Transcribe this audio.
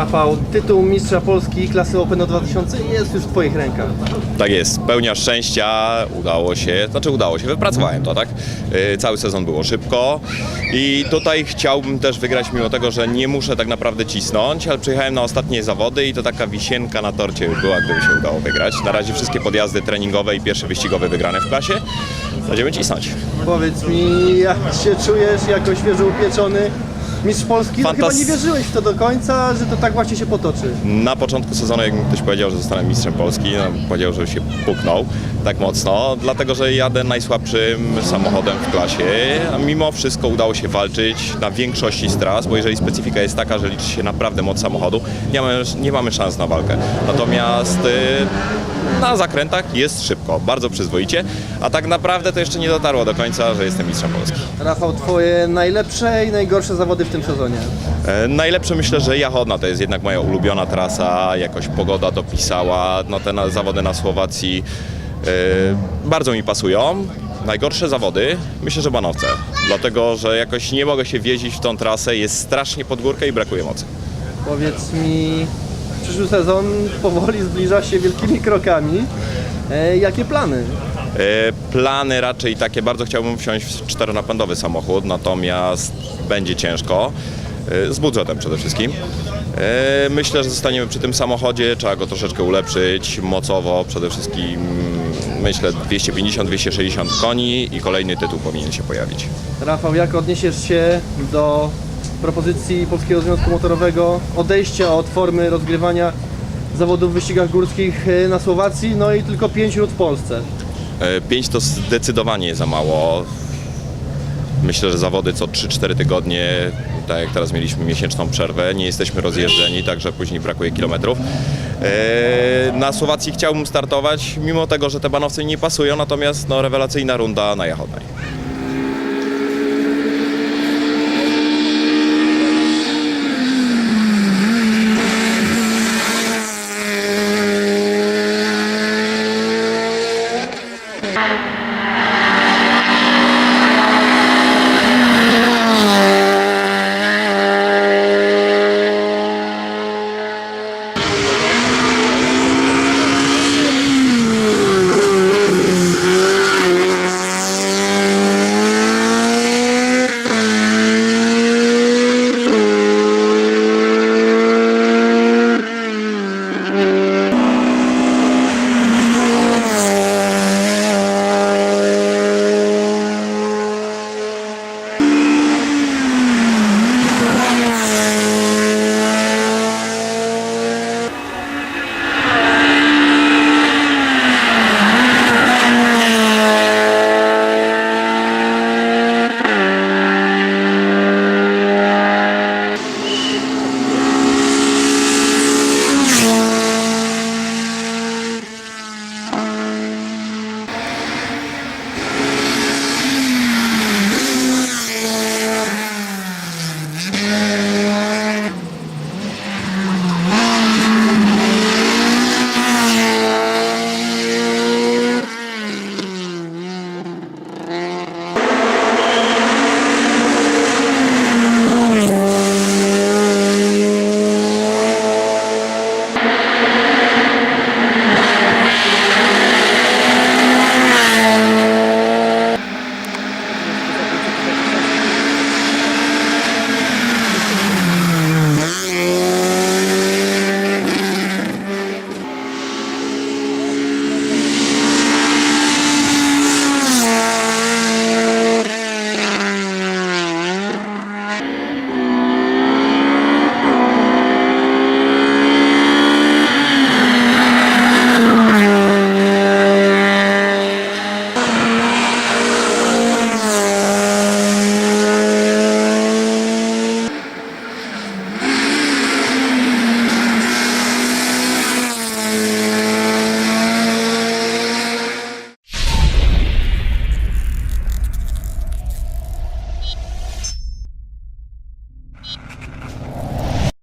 Rafał, tytuł mistrza Polski klasy Open 2000 jest już w Twoich rękach. Tak jest, pełnia szczęścia, udało się, znaczy udało się, wypracowałem to, tak? Yy, Cały sezon było szybko i tutaj chciałbym też wygrać mimo tego, że nie muszę tak naprawdę cisnąć, ale przyjechałem na ostatnie zawody i to taka wisienka na torcie już była, gdyby się udało wygrać. Na razie wszystkie podjazdy treningowe i pierwsze wyścigowe wygrane w klasie. Będziemy cisnąć. Powiedz mi, jak się czujesz jako świeżo upieczony mistrz Polski? No chyba Fantas- nie wierzyłeś w to do końca, że to tak właśnie się potoczy. Na początku sezonu, jak mi ktoś powiedział, że zostanę mistrzem Polski, no, powiedział, że się puknął tak mocno, dlatego że jadę najsłabszym samochodem w klasie, a mimo wszystko udało się walczyć na większości z tras, bo jeżeli specyfika jest taka, że liczy się naprawdę moc samochodu, nie mamy, nie mamy szans na walkę. Natomiast y, na zakrętach jest szybko, bardzo przyzwoicie, a tak naprawdę to jeszcze nie dotarło do końca, że jestem mistrzem Polski. Rafał, Twoje najlepsze i najgorsze zawody w tym sezonie. E, Najlepsze myślę, że Jachodna to jest jednak moja ulubiona trasa, jakoś pogoda dopisała, no te na, zawody na Słowacji e, bardzo mi pasują. Najgorsze zawody myślę, że Banowce, dlatego że jakoś nie mogę się wjeździć w tą trasę, jest strasznie pod górkę i brakuje mocy. Powiedz mi, przyszły sezon powoli zbliża się wielkimi krokami. E, jakie plany? E, Plany raczej takie, bardzo chciałbym wsiąść w czteronapędowy samochód, natomiast będzie ciężko, e, z budżetem przede wszystkim. E, Myślę, że zostaniemy przy tym samochodzie, trzeba go troszeczkę ulepszyć mocowo, przede wszystkim mm, myślę 250-260 koni i kolejny tytuł powinien się pojawić. Rafał, jak odniesiesz się do propozycji Polskiego Związku Motorowego odejścia od formy rozgrywania zawodów w wyścigach górskich na Słowacji, no i tylko pięć rund w Polsce? 5 to zdecydowanie za mało. Myślę, że zawody co 3-4 tygodnie, tak jak teraz mieliśmy miesięczną przerwę, nie jesteśmy rozjeżdżeni, także później brakuje kilometrów. Eee, Na Słowacji chciałbym startować, mimo tego, że te banowce nie pasują, natomiast no, rewelacyjna runda na Jachodnej.